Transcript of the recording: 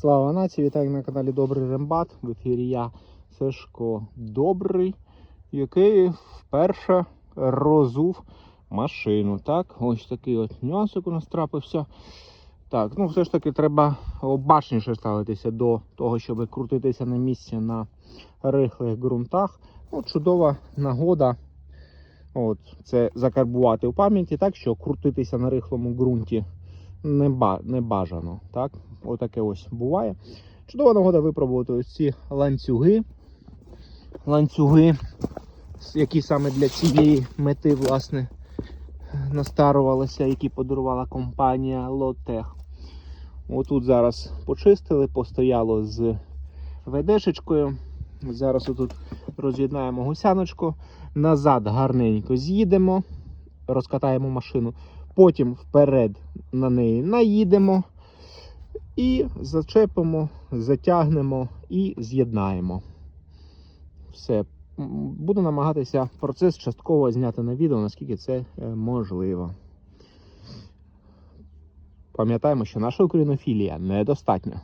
Слава нації, вітаю на каналі Добрий Рембат. В ефірі я Сашко Добрий, який вперше розув машину. Так, ось такий от нюансик у нас трапився. Так, ну все ж таки треба обачніше ставитися до того, щоб крутитися на місці на рихлих ґрунтах. От чудова нагода. От, це закарбувати у пам'яті, так що крутитися на рихлому ґрунті не, бажано. Так? Отаке ось буває. Чудова нагода випробувати ось ці ланцюги. Ланцюги, які саме для цієї мети, власне, настарувалися, які подарувала компанія Lotech. Отут зараз почистили, постояло з ведешечкою. Зараз отут роз'єднаємо гусяночку. Назад гарненько з'їдемо, розкатаємо машину. Потім вперед на неї наїдемо і зачепимо, затягнемо і з'єднаємо. Все. Буду намагатися процес частково зняти на відео, наскільки це е, можливо. Пам'ятаємо, що наша українофілія недостатня.